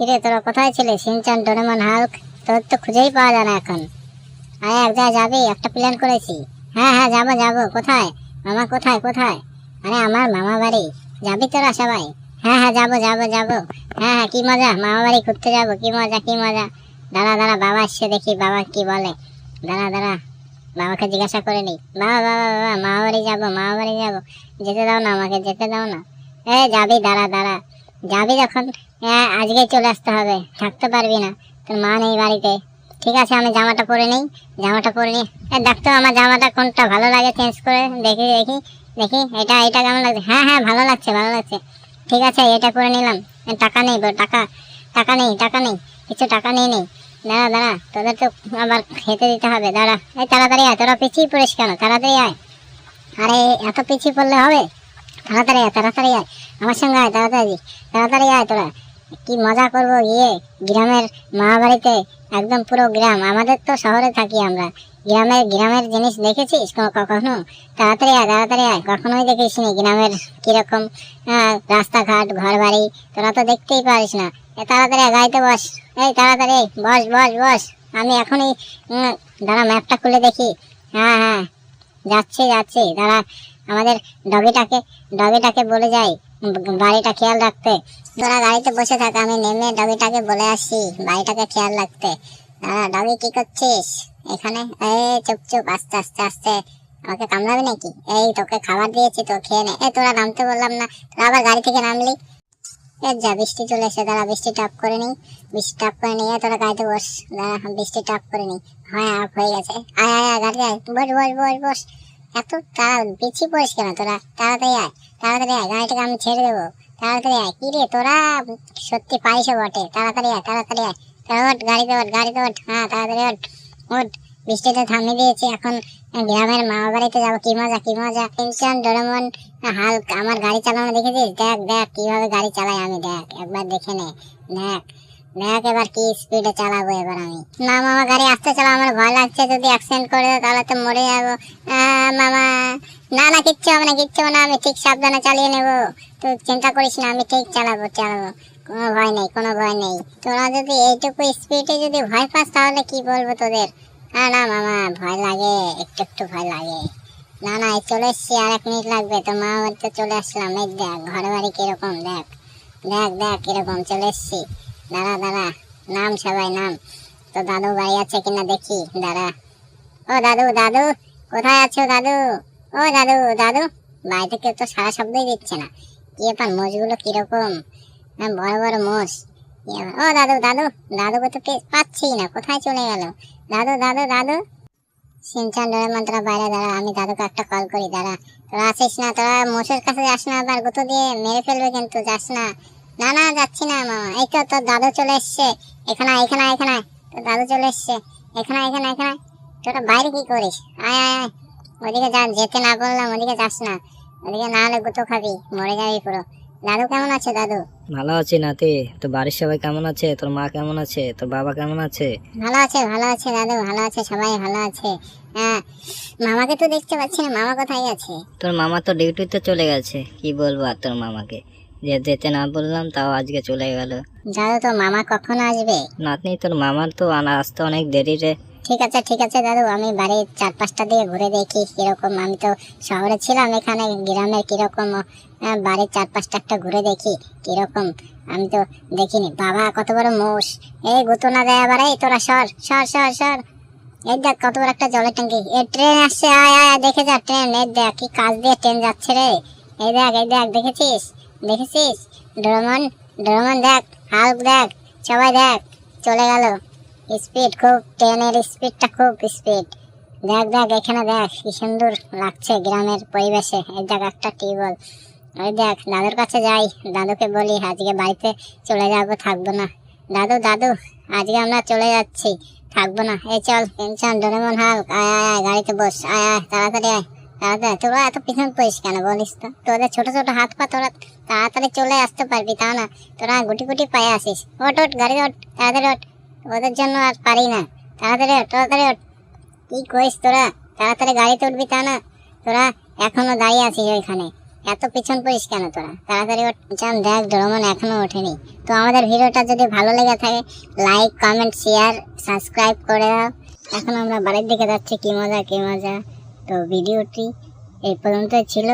কিরে, তোরা কোথায় ছিলে সিনচান, ডোরেমন, হাল্ক তোর তো খুঁজেই পাওয়া যায় না এখন। আরে এক জায়গায় যাবি, একটা প্ল্যান করেছি। হ্যাঁ হ্যাঁ যাব যাব, কোথায়? মামা কোথায় কোথায়? আরে, আমার মামা বাড়ি। যাবি তোরা সবাই? হ্যাঁ হ্যাঁ যাব যাব যাব। হ্যাঁ হ্যাঁ কি মজা? মামা বাড়ি ঘুরতে যাব, কি মজা কি মজা? দাঁড়া দাঁড়া, বাবা এসছে দেখি বাবা কি বলে। দাঁড়া দাঁড়া, বাবাকে জিজ্ঞাসা করে নি। বাবা বাবা বাবা, মামা বাড়ি যাব, মামা বাড়ি যাব। যেতে দাও না, আমাকে যেতে দাও না। এ, যাবি, দাঁড়া দাঁড়া। যাবি যখন আজকেই চলে আসতে হবে, থাকতে পারবি না, তোর মা নেই বাড়িতে। ঠিক আছে, আমি জামাটা পরে নিই, জামাটা পরে নিই এ, দেখ আমার জামাটা কোনটা ভালো লাগে, চেঞ্জ করে দেখি দেখি দেখি, এটা এটা কেমন লাগছে? হ্যাঁ হ্যাঁ ভালো লাগছে ভালো লাগছে। ঠিক আছে, এটা করে নিলাম। টাকা নেই টাকা টাকা নেই টাকা নেই, কিছু টাকা নেই নেই। দাঁড়া দাঁড়া, তোদের তো আবার খেতে দিতে হবে, দাঁড়া। এই তাড়াতাড়ি আয়, তোরা পিছিয়ে পড়িস কেন? তাড়াতাড়ি আয়। আরে, এত পিছিয়ে পড়লে হবে? তাড়াতাড়ি আয় তাড়াতাড়ি আয়। আমার সঙ্গে আয়, তাড়াতাড়ি তাড়াতাড়ি আয় তোরা। কি মজা করব গিয়ে? গ্রামের মা বাড়িতে একদম পুরো গ্রাম। আমাদের তো শহরে থাকি আমরা। গ্রামের গ্রামের জিনিস দেখেছিস কখনো? তাড়াতাড়ি আয় তাড়াতাড়ি আয়। কখনোই দেখিস নি গ্রামের কীরকম রাস্তাঘাট ঘর বাড়ি তোরা তো দেখতেই পারিস না। এ, তাড়াতাড়ি গাড়িতে বস। এই, তাড়াতাড়ি বস বস বস। আমি এখনই দাঁড়া, ম্যাপটা খুলে দেখি। হ্যাঁ হ্যাঁ। যাচ্ছি যাচ্ছি। দাঁড়া। আমাদের ডগিটাকে ডগিটাকে বলে যাই। বাড়িটা খেয়াল রাখতে। তোরা গাড়িতে বসে থাক, আমি নেমে ডগিটাকে বলে আসি বাড়িটাকে খেয়াল রাখতে। দাঁড়া, ডগি, কি করছিস? এখানে? এই চুপ চুপ, আস্তে আস্তে আস্তে। আমাকে কামড়াবি নাকি? এই, তোকে খাবার দিয়েছি, তো খেয়ে নে। এ, তোরা নামতে বললাম না। তোরা আবার গাড়ি থেকে নামলি? এ, যা, বৃষ্টি চলে এসে দাঁড়া, বৃষ্টি টাপ করে নি বৃষ্টি টাপ করে নিয়ে তোরা গাড়িতে বস। দাঁড়া, বৃষ্টি টাপ করে নি হ্যাঁ আপ হয়ে গেছে। আয় আয় আয় গাড়ি আয়। বস বস বস বস। এত তাড়া পিছিয়ে পড়িস কেন তোরা? তাড়াতাড়ি আয়। তাড়াতাড়ি আয়, গাড়িটাকে আমি ছেড়ে দেবো। তাড়াতাড়ি আয়। কি রে, তোরা সত্যি পারিস বটে। তাড়াতাড়ি আয় তাড়াতাড়ি আয়। তাড়া ওঠ, গাড়িতে ওঠ গাড়িতে ওঠ। হ্যাঁ তাড়াতাড়ি ওঠ। ওঠ। বৃষ্টিতে থামিয়ে দিয়েছি, এখন গ্রামের মামা বাড়িতে যাব। কি মজা কি মজা। টেনশন, ডোরেমন, হাল, আমার গাড়ি চালানো দেখেছিস? দেখ দেখ, কীভাবে গাড়ি চালাই আমি, দেখ, একবার দেখে নে। দেখ দেখ এবার কি স্পিডে চালাবো এবার আমি। না মামা গাড়ি আসতে চালা আমার ভয় লাগছে। যদি অ্যাক্সিডেন্ট করে তাহলে তো মরে যাব। মামা। না না, কিচ্ছু হবে না, কিচ্ছু হবে না, আমি ঠিক সাবধানে চালিয়ে নেব। তুই চিন্তা করিস না, আমি ঠিক চালাবো চালাবো। কোনো ভয় নেই, কোনো ভয় নেই। তোরা যদি এইটুকু স্পিডে যদি ভয় পাস, তাহলে কি বলব তোদের? না না মামা ভয় লাগে, একটু একটু ভয় লাগে। না না চলে এসছি, আর এক মিনিট লাগবে। তো মা বাড়িতে চলে আসলাম। এই দেখ, ঘরে বাড়ি কীরকম, দেখ। দেখ দেখ, কীরকম, চলে এসছি। দাঁড়া দাঁড়া। নাম সবাই, নাম। তো দাদু বাড়ি আছে কিনা দেখি, দাঁড়া। ও দাদু দাদু, কোথায় আছো দাদু? ও দাদু দাদু বাড়ি থেকে তো সারা শব্দই দিচ্ছে না। কি ব্যাপার, মোষগুলো কীরকম? বড় বড় মোষ। ও দাদু দাদু দাদুকে তো পাচ্ছি না, কোথায় চলে গেল? দাদু দাদু দাদু। সিনচান ডোরেমন তোরা বাইরে দাঁড়া, আমি দাদুকে একটা কল করি, দাঁড়া। তোরা আসিস না, তোরা মোষের কাছে যাস না, আবার গুঁতো দিয়ে মেরে ফেলবে কিন্তু, যাস না। না না, যাচ্ছি না, মামা। এই তো তোর দাদু চলে এসছে। এখানে এখানে এখানে তোর দাদু চলে এসছে। এখানে এখানে এখানে। তোরা বাইরে কি করিস? আয় আয় আয়। ওদিকে যা যেতে না বললাম ওদিকে যাস না। ওদিকে না হলে গুঁতো খাবি মরে যাবি পুরো। দাদু কেমন আছে দাদু? ভালো আছি নাতি। তো বাড়ির সবাই কেমন আছে? তোর মা কেমন আছে? তোর বাবা কেমন আছে? ভালো আছে ভালো আছে দাদু ভালো আছে সবাই ভালো আছে। হ্যাঁ মামাকে তো দেখতে পাচ্ছি না মামা কোথায় গেছে তোর মামা তো ডিউটিতে চলে গেছে কি বলব আর তোর মামাকে? যে যেতে না বললাম তাও আজকে চলে গেল। দাদু তো মামা কখন আসবে? নাতনি তোর মামার তো আসতে অনেক দেরি রে। ঠিক আছে ঠিক আছে দাদু আমি বাড়ির চার পাঁচটা দিয়ে ঘুরে দেখি কীরকম। আমি তো শহরে ছিলাম এখানে গ্রামের কীরকম বাড়ির চার পাঁচটা একটা ঘুরে দেখি কীরকম। আমি তো দেখিনি। বাবা কত বড় মোষ। এই গুতো না দেয় আবার এই তোরা সর সর সর সর। এই দেখ কত বড় একটা জলের ট্যাঙ্কি। এই ট্রেন আসছে আয় আয়, দেখে যা ট্রেন। এই দেখ কি কাজ দিয়ে ট্রেন যাচ্ছে রে। এই দেখ এই দেখ দেখেছিস? দেখেছিস? ডোরেমন ডোরেমন দেখ হাল্ক দেখ সবাই দেখ চলে গেল। স্পিড খুব ট্রেনের স্পিডটা খুব স্পিড দেখ দেখ, এখানে দেখ, কি সুন্দর লাগছে গ্রামের পরিবেশে। এই দেখ, একটা টিউবওয়েল। ওই দেখ, দাদুর কাছে যাই। দাদুকে বলি, আজকে বাড়িতে চলে যাব, থাকব না। দাদু দাদু, আজকে আমরা চলে যাচ্ছি, থাকব না। এই চল, টেনশন, ডোরেমন হাল্ক আয় আয় আয়, গাড়িতে বস, আয় আয়, তাড়াতাড়ি আয়, তাড়াতাড়ি তোরা এত পিছন পড়িস কেন বলিস তো? তোদের ছোট ছোট হাত পা তোরা তাড়াতাড়ি চলে আসতে পারবি, তা না? তোরা গুটি গুটি পায়ে আসিস। ওট ওট গাড়ি ওট তাড়াতাড়ি ওট ওদের জন্য আর পারি না। তাড়াতাড়ি তাড়াতাড়ি কি করিস তোরা? তাড়াতাড়ি গাড়িতে উঠবি তা না। তোরা এখনও দাঁড়িয়ে আছিস ওইখানে। এত পিছন পড়িস কেন তোরা? তাড়াতাড়ি চান দেখ, ডোরেমন এখনও ওঠেনি। তো আমাদের ভিডিওটা যদি ভালো লেগে থাকে লাইক কমেন্ট শেয়ার সাবস্ক্রাইব করে দাও। এখন আমরা বাড়ির দিকে যাচ্ছি। কি মজা কি মজা। তো ভিডিওটি এই পর্যন্তই ছিল।